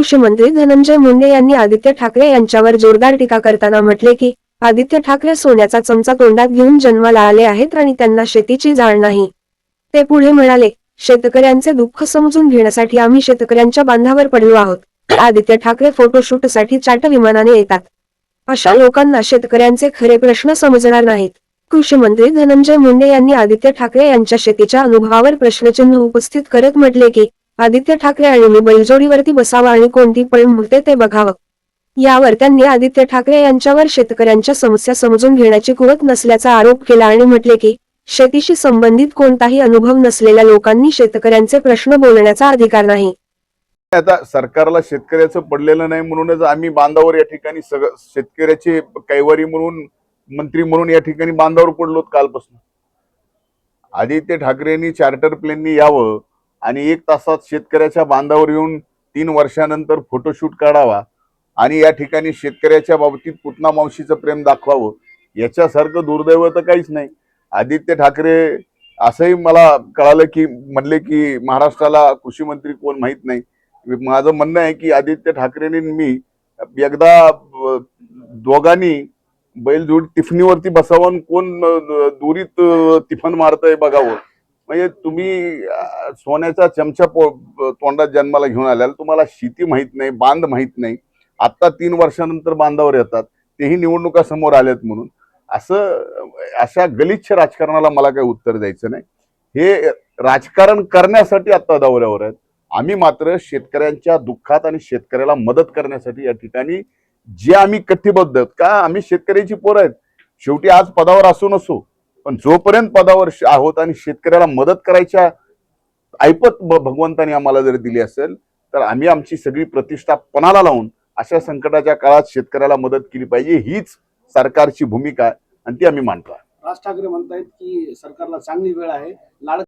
कृषी मंत्री धनंजय मुंडे यांनी आदित्य ठाकरे यांच्यावर जोरदार टीका करताना म्हटले की आदित्य ठाकरे सोन्याचा चमचा तोंडात घेऊन जन्माला आले आहेत आणि त्यांना शेतीची जाण नाही. ते पुढे म्हणाले शेतकऱ्यांचे दुःख समजून घेण्यासाठी आम्ही शेतकऱ्यांच्या बांधावर पडलो आहोत. आदित्य ठाकरे फोटोशूटसाठी चाट विमानाने येतात. अशा लोकांना शेतकऱ्यांचे खरे प्रश्न समजणार नाहीत. कृषी मंत्री धनंजय मुंडे यांनी आदित्य ठाकरे यांच्या शेतीच्या अनुभवावर प्रश्नचिन्ह उपस्थित करत म्हटले की आदित्य ठाकरे आणि मी बैलजोडीवरती बसावं आणि कोणती पण मुहते ते बघावं. यावर त्यांनी आदित्य ठाकरे यांच्यावर शेतकऱ्यांच्या समस्या समजून घेण्याची कुवत नसल्याचा आरोप केला आणि म्हटले की शेतीशी संबंधित कोणताही अनुभव नसलेल्या लोकांनी शेतकऱ्यांचे प्रश्न बोलण्याचा अधिकार नाही. आता सरकारला शेतकऱ्याचं पडलेलं नाही म्हणूनच आम्ही बांधावर या ठिकाणी सगळं शेतकऱ्याचे कैवारी म्हणून मंत्री म्हणून या ठिकाणी बांधावर पडलो कालपासून. आदित्य ठाकरेंनी चार्टर प्लेननी यावं आणि एक तासात शेतकऱ्याच्या बांधावर येऊन तीन वर्षानंतर फोटोशूट काढावा आणि या ठिकाणी शेतकऱ्याच्या बाबतीत पुतना मावशीचं प्रेम दाखवावं याच्यासारखं दुर्दैव तर काहीच नाही. आदित्य ठाकरे असंही मला कळालं की म्हणले की महाराष्ट्राला कृषी मंत्री कोण माहीत नाही. माझं म्हणणं आहे की आदित्य ठाकरेंनी मी एकदा दोघांनी बैलजोड टिफनीवरती बसावं कोण दुरीत टिफन मारतंय बघावं. म्हणजे तुम्ही सोन्याचा चमचा पो तोंडात जन्माला घेऊन आल्याला तुम्हाला शेती माहीत नाही बांध माहीत नाही. आत्ता तीन वर्षानंतर बांधावर येतात. तेही निवडणुका समोर आल्यात म्हणून. असं अशा गलिच्छ राजकारणाला मला काही उत्तर द्यायचं नाही. हे राजकारण करण्यासाठी आत्ता दौऱ्यावर आहेत. आम्ही मात्र शेतकऱ्यांच्या दुःखात आणि शेतकऱ्याला मदत करण्यासाठी या ठिकाणी जे आम्ही कटिबद्ध आहोत का आम्ही शेतकऱ्याची पोरं आहेत. शेवटी आज पदावर असो नसो. पण जोपर्यंत पदावर आहोत आणि शेतकऱ्याला मदत करायच्या ऐपत भगवंतानी आम्हाला जर दिली असेल तर आम्ही आमची सगळी प्रतिष्ठा पणाला लावून अशा संकटाच्या काळात शेतकऱ्याला मदत केली पाहिजे हीच सरकारची भूमिका आणि ती आम्ही मांडतो राज ठाकरे म्हणतायत की सरकारला चांगली वेळ आहे. लाड